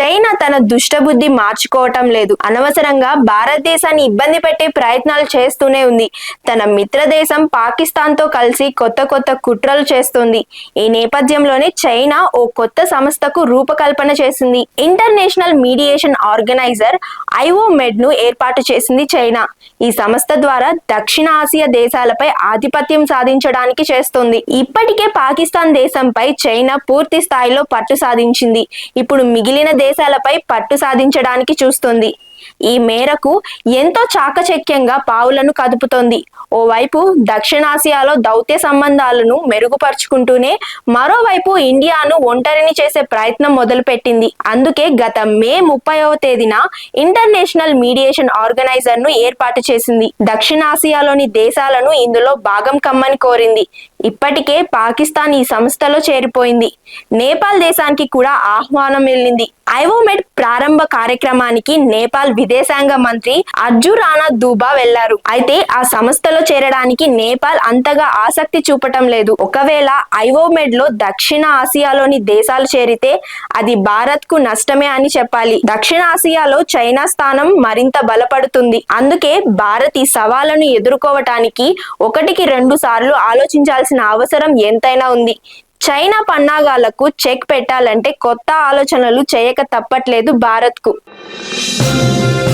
China తన దుష్టబుద్ధి మార్చుకోవటం లేదు. అనవసరంగా భారతదేశాన్ని ఇబ్బంది పెట్టే ప్రయత్నాలు చేస్తూనే ఉంది. తన మిత్రదేశం పాకిస్తాన్తో కలిసి కొత్త కొత్త కుట్రలు చేస్తుంది. ఈ నేపథ్యంలోనే చైనా ఓ కొత్త సంస్థకు రూపకల్పన చేసింది. ఇంటర్నేషనల్ మీడియేషన్ ఆర్గనైజర్ ఐఓమెడ్ను ఏర్పాటు చేసింది చైనా. ఈ సంస్థ ద్వారా దక్షిణ ఆసియా దేశాలపై ఆధిపత్యం సాధించడానికి చేస్తుంది. ఇప్పటికే పాకిస్తాన్ దేశంపై చైనా పూర్తి స్థాయిలో పట్టు సాధించింది. ఇప్పుడు మిగిలిన దేశాలపై పట్టు సాధించడానికి చూస్తుంది. ఈ మేరకు ఎంతో చాకచక్యంగా పావులను కదుపుతోంది. ఓవైపు దక్షిణాసియాలో దౌత్య సంబంధాలను మెరుగుపరుచుకుంటూనే మరోవైపు ఇండియాను ఒంటరిని చేసే ప్రయత్నం మొదలుపెట్టింది. అందుకే గత మే ముప్పైవ తేదీన ఇంటర్నేషనల్ మీడియేషన్ ఆర్గనైజర్ను ఏర్పాటు చేసింది. దక్షిణాసియాలోని దేశాలను ఇందులో భాగం కమ్మని కోరింది. ఇప్పటికే పాకిస్తాన్ ఈ సంస్థలో చేరిపోయింది. నేపాల్ దేశానికి కూడా ఆహ్వానం వెళ్ళింది ఐవోమెడ్ ప్రారంభ కార్యక్రమానికి నేపాల్ విదేశాంగ మంత్రి అర్జు రాణా దూబా వెళ్ళారు. అయితే ఆ సంస్థలో చేరడానికి నేపాల్ అంతగా ఆసక్తి చూపటం లేదు. ఒకవేళ ఐవోమెడ్లో దక్షిణ ఆసియాలోని దేశాలు చేరితే అది భారత్కు నష్టమే అని చెప్పాలి. దక్షిణ ఆసియాలో చైనా స్థానం మరింత బలపడుతుంది. అందుకే భారత్ ఈ సవాళ్ళను ఎదుర్కోవటానికి ఒకటికి రెండు సార్లు ఆలోచించాల్సిన అవసరం ఎంతైనా ఉంది. చైనా పన్నాగాలకు చెక్ పెట్టాలంటే కొత్త ఆలోచనలు చేయక తప్పట్లేదు భారత్కు. Thank you.